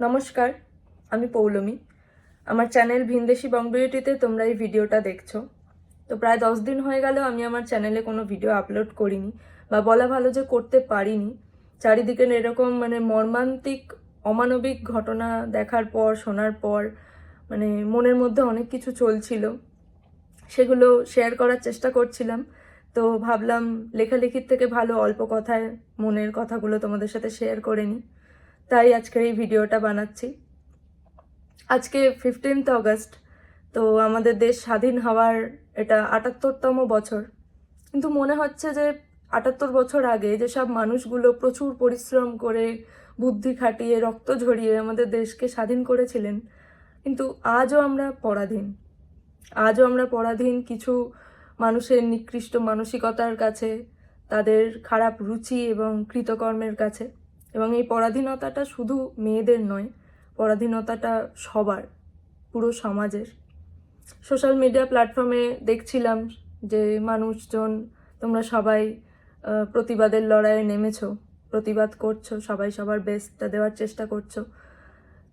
নমস্কার, আমি পৌলমী। আমার চ্যানেল ভিনদেশি বংবিউটিতে তোমরা এই ভিডিওটা দেখছ। তো প্রায় দশ দিন হয়ে গেল আমি আমার চ্যানেলে কোনো ভিডিও আপলোড করিনি বা বলা ভালো যে করতে পারিনি। চারিদিকে এরকম মানে মর্মান্তিক, অমানবিক ঘটনা দেখার পর, শোনার পর মানে মনের মধ্যে অনেক কিছু চলছিল। সেগুলো শেয়ার করার চেষ্টা করছিলাম। তো ভাবলাম লেখালেখির থেকে ভালো অল্প কথায় মনের কথাগুলো তোমাদের সাথে শেয়ার করে নিই। তাই আজকের এই ভিডিওটা বানাচ্ছি। আজকে ফিফটিন্থ অগস্ট তো আমাদের দেশ স্বাধীন হওয়ার এটা আটাত্তরতম বছর। কিন্তু মনে হচ্ছে যে আটাত্তর বছর আগে যেসব মানুষগুলো প্রচুর পরিশ্রম করে, বুদ্ধি খাটিয়ে, রক্ত ঝরিয়ে আমাদের দেশকে স্বাধীন করেছিলেন, কিন্তু আজও আমরা পরাধীন। আজও আমরা পরাধীন কিছু মানুষের নিকৃষ্ট মানসিকতার কাছে, তাদের খারাপ রুচি এবং কৃতকর্মের কাছে। এবং এই পরাধীনতাটা শুধু মেয়েদের নয়, পরাধীনতাটা সবার, পুরো সমাজের। সোশ্যাল মিডিয়া প্ল্যাটফর্মে দেখছিলাম যে মানুষজন, তোমরা সবাই প্রতিবাদের লড়াইয়ে নেমেছো, প্রতিবাদ করছ, সবাই সবার বেস্টটা দেওয়ার চেষ্টা করছ।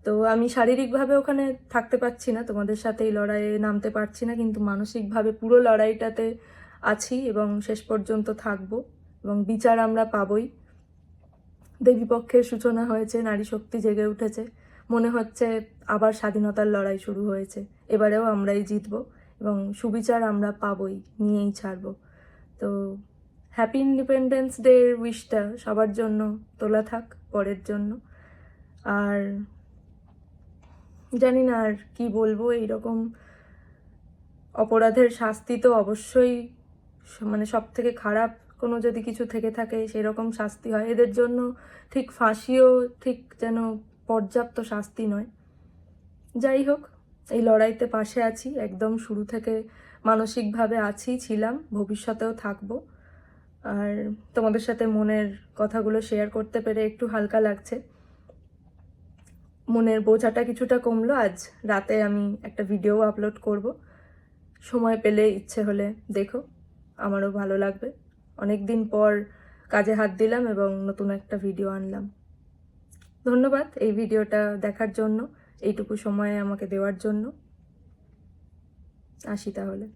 তো আমি শারীরিকভাবে ওখানে থাকতে পারছি না, তোমাদের সাথে এই লড়াইয়ে নামতে পারছি না, কিন্তু মানসিকভাবে পুরো লড়াইটাতে আছি এবং শেষ পর্যন্ত থাকব এবং বিচার আমরা পাবই। দেবীপক্ষের সূচনা হয়েছে, নারী শক্তি জেগে উঠেছে। মনে হচ্ছে আবার স্বাধীনতার লড়াই শুরু হয়েছে। এবারেও আমরাই জিতবো এবং সুবিচার আমরা পাবই, নিয়েই ছাড়বো। তো হ্যাপি ইন্ডিপেন্ডেন্স ডে উইশটা সবার জন্য তোলা থাক, পরের জন্য। আর জানি না আর কি বলব, এইরকম অপরাধের শাস্তি তো অবশ্যই মানে সব থেকে খারাপ কোনো যদি কিছু থেকে থাকে, সেরকম শাস্তি হয়। এদের জন্য ঠিক ফাঁসিও ঠিক যেন পর্যাপ্ত শাস্তি নয়। যাই হোক, এই লড়াইতে পাশে আছি, একদম শুরু থেকে মানসিকভাবে আছি, ছিলাম, ভবিষ্যতেও থাকব। আর তোমাদের সাথে মনের কথাগুলো শেয়ার করতে পেরে একটু হালকা লাগছে। মনের বোঝাটা কিছুটা কমলো, আজ রাতে আমি একটা ভিডিও আপলোড করব। সময় পেলে ইচ্ছে হলে দেখো, আমারও ভালো লাগবে। অনেক দিন পর কাজে হাত দিলাম এবং নতুন একটা ভিডিও আনলাম। ধন্যবাদ এই ভিডিওটা দেখার জন্য, এইটুকু সময় আমাকে দেওয়ার জন্য। আসি তাহলে।